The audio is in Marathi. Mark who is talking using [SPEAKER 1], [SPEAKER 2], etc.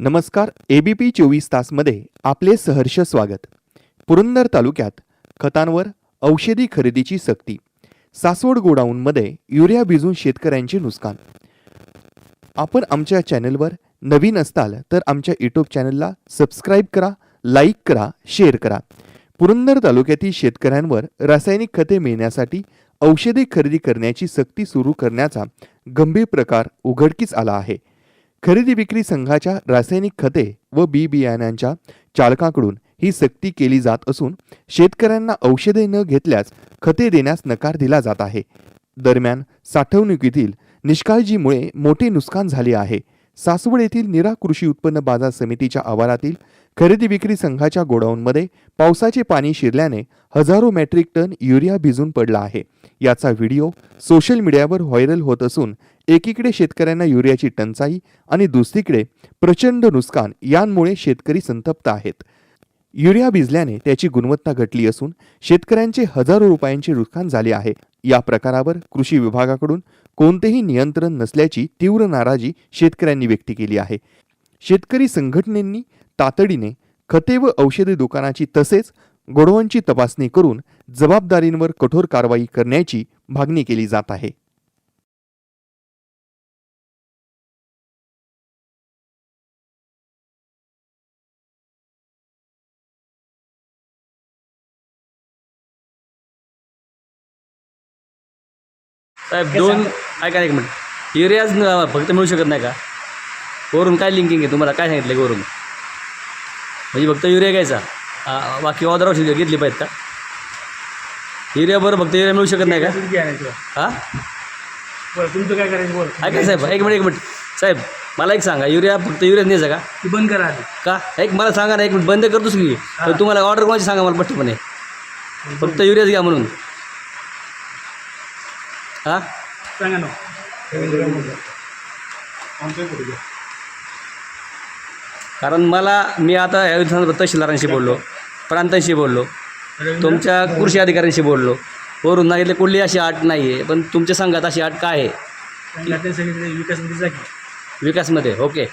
[SPEAKER 1] नमस्कार ए बी पी चोवीस तासमध्ये आपले सहर्ष स्वागत. पुरंदर तालुक्यात खतांवर औषधी खरेदीची सक्ती. सासवड गोडाऊनमध्ये युरिया भिजून शेतकऱ्यांचे नुकसान. आपण आमच्या चॅनलवर नवीन असताल तर आमच्या यूट्यूब चॅनलला सबस्क्राईब करा लाईक करा शेअर करा. पुरंदर तालुक्यातील शेतकऱ्यांवर रासायनिक खते मिळण्यासाठी औषधे खरेदी करण्याची सक्ती सुरू करण्याचा गंभीर प्रकार उघडकीस आला आहे. खरेदी विक्री संघाच्या रासायनिक खते व बी बियाण्यांच्या चालकाकडून ही सक्ती केली जात असून शेतकऱ्यांना औषधे न घेतल्यास खते देण्यास नकार दिला जात आहे. दरम्यान साठवणुकीतील निष्काळजीमुळे मोठे नुकसान झाले आहे. सासवड येथील निरा कृषी उत्पन्न बाजार समितीच्या आवारातील खरेदी विक्री संघाच्या गोडाऊनमध्ये पावसाचे पाणी शिरल्याने हजारो मेट्रिक टन युरिया भिजून पडला आहे. याचा व्हिडिओ सोशल मीडियावर व्हायरल होत असून एकीकडे शेतकऱ्यांना युरियाची टंचाई आणि दुसरीकडे प्रचंड नुकसान यांमुळे शेतकरी संतप्त आहेत. युरिया भिजल्याने त्याची गुणवत्ता घटली असून शेतकऱ्यांचे हजारो रुपयांचे नुकसान झाले आहे. या प्रकारावर कृषी विभागाकडून कोणतेही नियंत्रण नसल्याची तीव्र नाराजी शेतकऱ्यांनी व्यक्त केली आहे. शेतकरी संघटनेंनी तातडीने खते व औषधे दुकानाची तसेच गोडवांची तपासणी करून जबाबदारींवर कठोर कारवाई करण्याची मागणी केली जात आहे.
[SPEAKER 2] साहेब दोन ऐका एक मिनिट. न- फक्त मिळू शकत नाही का? वरून काय लिंकिंग आहे तुम्हाला? काय सांगितलं वरून? म्हणजे फक्त युरिया घ्यायचा. बाकी ऑर्डर औषधी घेतली पाहिजेत का? युरिया बरं फक्त युरिया मिळू शकत नाही का. हां?
[SPEAKER 3] बरं तुमचं काय करायचं? बोल.
[SPEAKER 2] ऐका साहेब एक मिनिट एक मिनिट. साहेब मला एक सांगा युरिया फक्त युरिया न्यायचा का?
[SPEAKER 3] ती बंद करा
[SPEAKER 2] का? एक मला सांगा ना एक मिनिट बंद करतोस की? तुम्हाला ऑर्डर कोणाची सांगा मला पट्टपणे फक्त युरियाच घ्या म्हणून. हां
[SPEAKER 3] सांगा ना
[SPEAKER 2] कारण मला मी आता या तहसीलदारांशी बोललो प्रांतांशी बोललो तुमच्या कृषी अधिकाऱ्यांशी बोललो वरून सांगितले कुठली अशी आट नाही आहे पण तुमच्या संघात अशी आट काय आहे
[SPEAKER 3] सांगितलं ते सगळी विकास जागी
[SPEAKER 2] विकासमध्ये ओके